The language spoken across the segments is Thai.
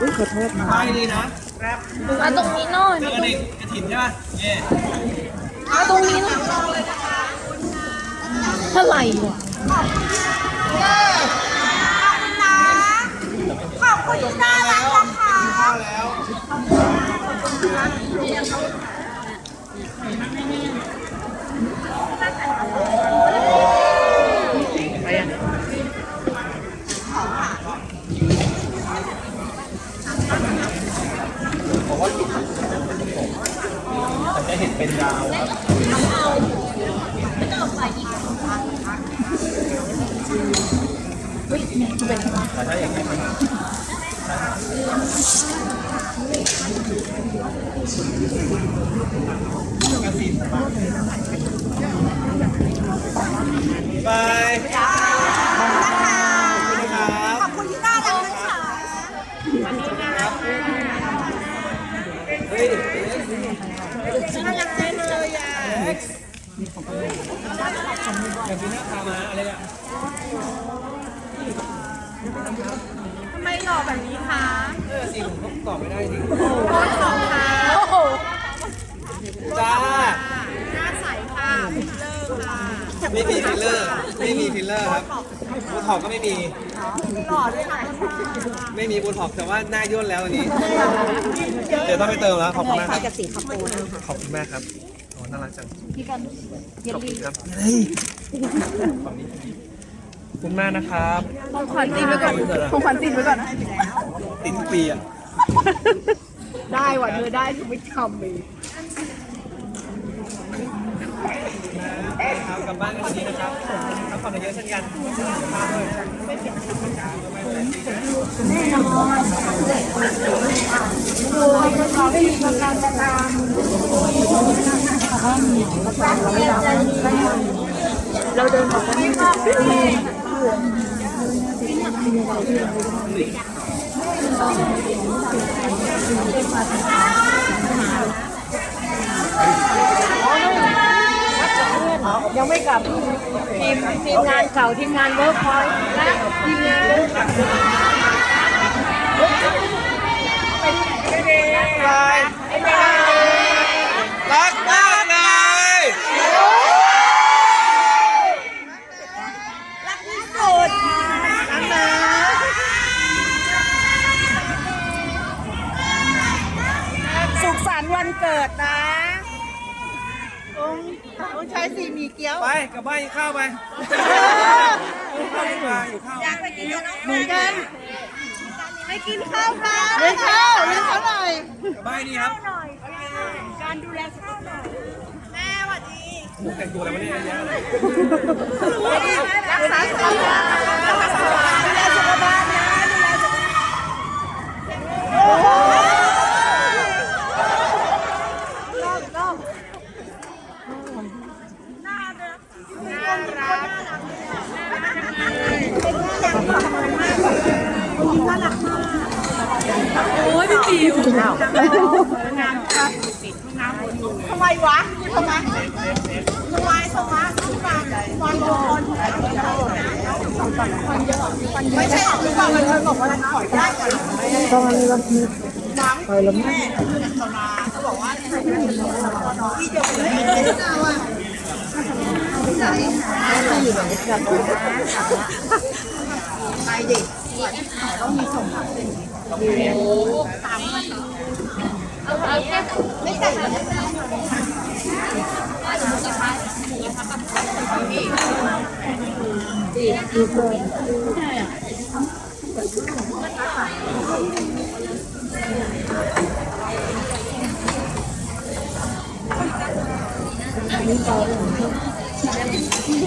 อุ้ยขอโทษนะไปดีนะมาตรงนี้หน่อยเจมาอตรงเด็กกระถิ่นใช่ป่ะเย่มาตรงนี้หน่อยเท่าไหร่วะขอบคุณที่น่ารักนะคะ ข้าวแล้ว จะเห็นเป็นดาวแต่ถ้าอย่างนี้มัน บายขอบคุณนะครับขอบคุณที่น่ารักนะคะเฮ้ยน่ารักจังเลยอะอย่างที่หน้าพามาอะไรอะ ทำไมหล่อแบบนี้คะเออสิผมก็ตอบไม่ได้ดิโค้ชของคะโอ้โหจ้าหน้าใสค่ะฟิลเลอร์ค่ะไม่มีฟิลเลอร์ ไม่มีฟิลเลอร์ครับบูท็อกก็ไม่มี หล่อด้วยค่ะไม่มีบูท็อกแต่ว่าหน้าย่นแล้วอันนี้ เดี๋ยวต้องไปเติมแล้วขอบคุณมากครับกับสีขาวปูนะคะขอบคุณมากครับโอ้น่ารักจังพี่กันเย็นขอบดีคุณครับเฮ้ย ขอบคุณมากนะครับ ของขวัญติดไว้ก่อนของขวัญติดไว้ก่อนนะ ติดทุกปีอะ ได้ว่ะเธอได้คือไม่ทำเลยครับกลับบ้านกันดีนะครับพักผ่อนเยอะๆเช่นกันมาด้วยเราเดินออกกันไม่ได้ ยังไม่กลับทีมทีมงานเก่าทีมงานเวิร์กพอยต์และทีมงานเวิร์กรักมากเลยรักที่สุดรักนะ สุขสันต์วันเกิดนะองค์องค์ชายสีหมีเกี๊ยวไปกลับบ้านกินข้าวไปข้าวดีกว่าอยู่ข้าวอยากไปกินกับน้องเหมือนกันไปกินข้าวกันเลี้ยงข้าวเลี้ยงข้าวหน่อยกลับบ้านดีครับหน่อยการดูแลข้าวหน่อยแม่สวัสดีแต่งตัวอะไรมาเนี่ยเยอะเลยรักษาสุขภาพรักษาสุขภาพดูแลสุขภาพนะดูแลสุขภาพโอ้โหรอบรอบน่ารักน่ารักเป็นน่ารักมากน่ารักมาก โอ้ยพี่จิ๋ว ทำไมวะทำไมทำไมทำไมทุกวันวันโดนไม่ใช่ทุกวันมันเธอบอกว่าถอยได้ก่อนต้องอันนี้วันนี้ไปแล้วแม่เขาบอกว่าที่เดียวกันเลยว่าไปดิ ต้องมีส่งโอ้ตามมัเอาแค่ไม่ใส่หมูกระทะหมูกระทะกับพี่ดีดีเลยใช่อะนี่ต่อดีย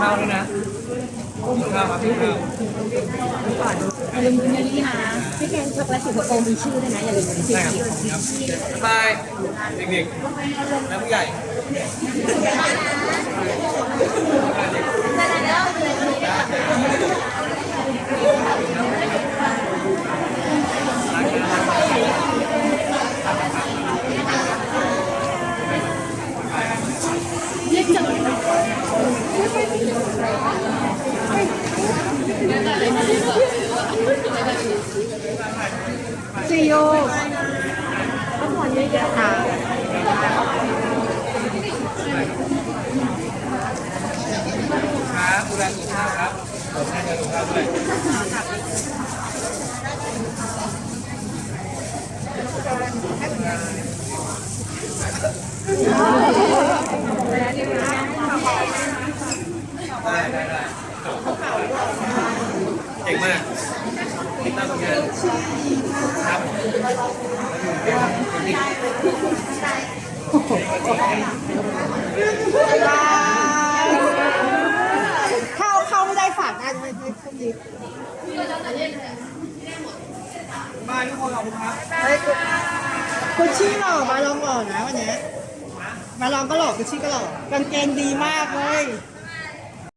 ข้าวด้วยนะกินข้าวครับกินข้าวอย่าลืมกินนี่นะพี่แกงช็อกโกแลตสิงคโปร์มีชื่อด้วยนะอย่าลืมสีใช่ครับเขียวครับบ๊ายบายเด็กๆและผู้ใหญ่ ซีโอต้องผ่อนเยอะๆค่ะครับดูแลสุขภาพครับขอบคุณสุขภาพด้วยได้ได้ได้เก่งมากติดตามผลงานครับผม เข้าเข้าไม่ได้ฝากได้ไม่ไม่ไม่ดีบายทุกคนขอบคุณครับเฮ้ยกุชชี่หล่อมาลองหล่อนะวันเนี้ยมาลองก็หล่อกุชชี่ก็หล่อกางเกงดีมากเลยข